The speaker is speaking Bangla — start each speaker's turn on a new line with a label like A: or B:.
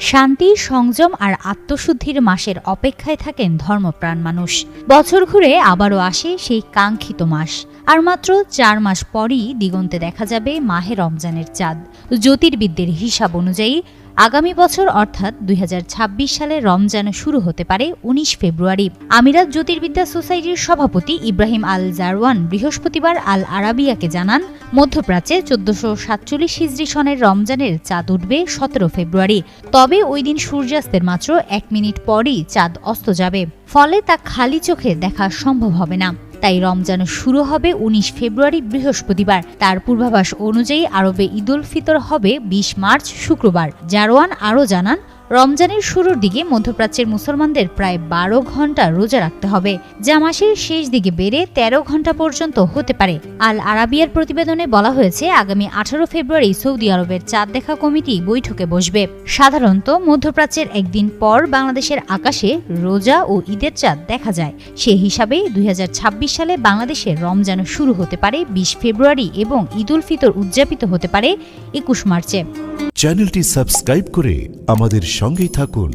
A: শান্তি, সংযম আর আত্মশুদ্ধির মাসের অপেক্ষায় থাকেন ধর্মপ্রাণ মানুষ। বছর ঘুরে আবারও আসে সেই কাঙ্ক্ষিত মাস। আর মাত্র চার মাস পরই দিগন্তে দেখা যাবে মাহে রমজানের চাঁদ। জ্যোতির্বিদদের হিসাব অনুযায়ী আগামী বছর অর্থাৎ দুই হাজার ছাব্বিশ সালে রমজান শুরু হতে পারে উনিশ ফেব্রুয়ারি। আমিরাত জ্যোতির্বিদ্যা সোসাইটির সভাপতি ইব্রাহিম আল জারওয়ান বৃহস্পতিবার আল আরাবিয়াকে জানান, মধ্যপ্রাচ্যে চোদ্দশো সাতচল্লিশ হিজরি সনের রমজানের চাঁদ উঠবে সতেরো ফেব্রুয়ারি। তবে ওই দিন সূর্যাস্তের মাত্র এক মিনিট পরই চাঁদ অস্ত যাবে। ফলে তা খালি চোখে দেখা সম্ভব হবে না। তাই রমজান শুরু হবে উনিশ ফেব্রুয়ারি বৃহস্পতিবার। তার পূর্বাভাস অনুযায়ী আরবে ঈদুল ফিতর হবে বিশ মার্চ শুক্রবার। জারোয়ান আরও জানান রমজানের শুরুর দিকে মধ্যপ্রাচ্যের মুসলমানদের প্রায় বারো ঘণ্টা রোজা রাখতে হবে। যা মাসের শেষ দিকে বেড়ে ১৩ ঘণ্টা পর্যন্ত হতে পারে। আল আরাবিয়ার প্রতিবেদনে বলা হয়েছে, আগামী আঠারো ফেব্রুয়ারি সৌদি আরবের চাঁদ দেখা কমিটি বৈঠকে বসবে। সাধারণত মধ্যপ্রাচ্যের একদিন পর বাংলাদেশের আকাশে রোজা ও ঈদের চাঁদ দেখা যায়। সে হিসাবে দুই হাজার ছাব্বিশ সালে বাংলাদেশে রমজান শুরু হতে পারে বিশ ফেব্রুয়ারি এবং ঈদুল ফিতর উদযাপিত হতে পারে একুশ মার্চে।
B: চ্যানেলটি সাবস্ক্রাইব করে আমাদের সঙ্গেই থাকুন।